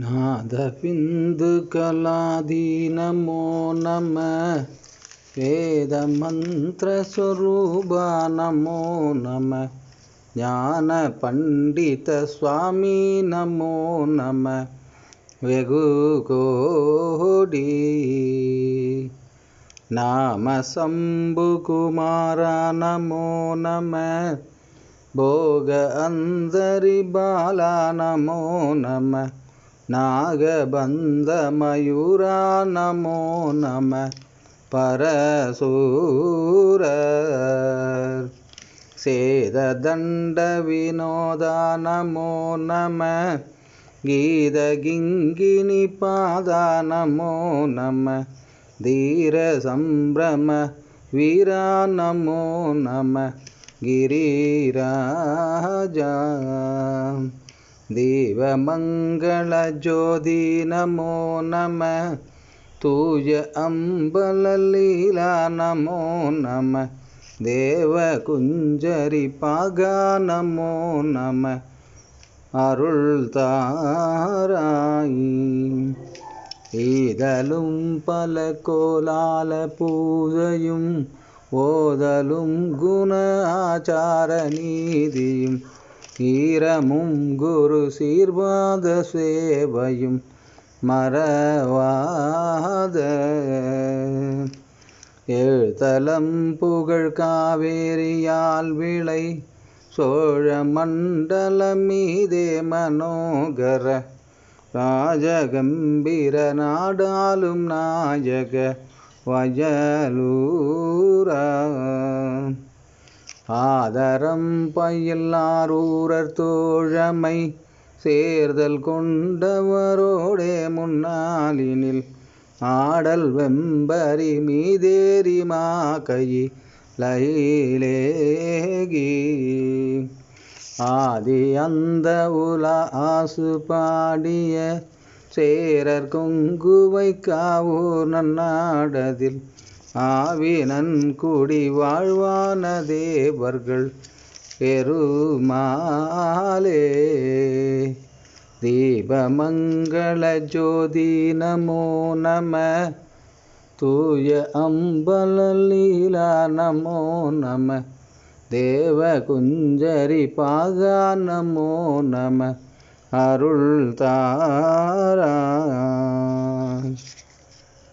नादबिन्दुकलादि नमो नमः वेदमन्त्रस्वरूपा नमो नमः ज्ञानपण्डितस्वामी नमो नमः वेगुकोडी नाम शम्भुकुमारा नमो नमः भोग अन्दरिबाला नमो नमः नागबन्धमयूरा नमो नमः परशूरर् सेददण्डविनोदा नमो नमः गीतगिङ्गिनिपादा नमो नमः धीरसम्भ्रम वीरा नमो नमः गिरिराजा தேவமங்கள ஜோதி நமோ நம தூய அம்பலலீலா நமோ நம தேவ குஞ்சரி பாகா நமோ நம அருள் தாராயி. ஈதலும் பல கோலால பூஜையும் ஓதலும் குண ஆச்சார நீதியும் ஈரமும் குரு சீர்வாத சேவையும் மறவாத. எழுத்தலம் புகழ் காவேரியால் விளை சோழ மண்டல மீதே மனோகர. ராஜகம்பீர நாடாலும் நாயக வயலூரா. ஆதரம் பயில்லாரூரர் தோழமை சேர்தல் கொண்டவரோடே முன்னாலினில் ஆடல் வெம்பரி மீதேரி மாக்கையி லைலேகி ஆதி அந்த உலா ஆசு பாடிய சேரர் கொங்குவை காவூர் நன்னாடதில் ஆவினன் குடி வாழ்வான தேவர்கள் பெருமாலே தீபமங்கள ஜோதி நமோ. நம தூய அம்பலலீலா நமோ நம. தேவ குஞ்சரி பாகா நமோ நம. அருள் தாரா.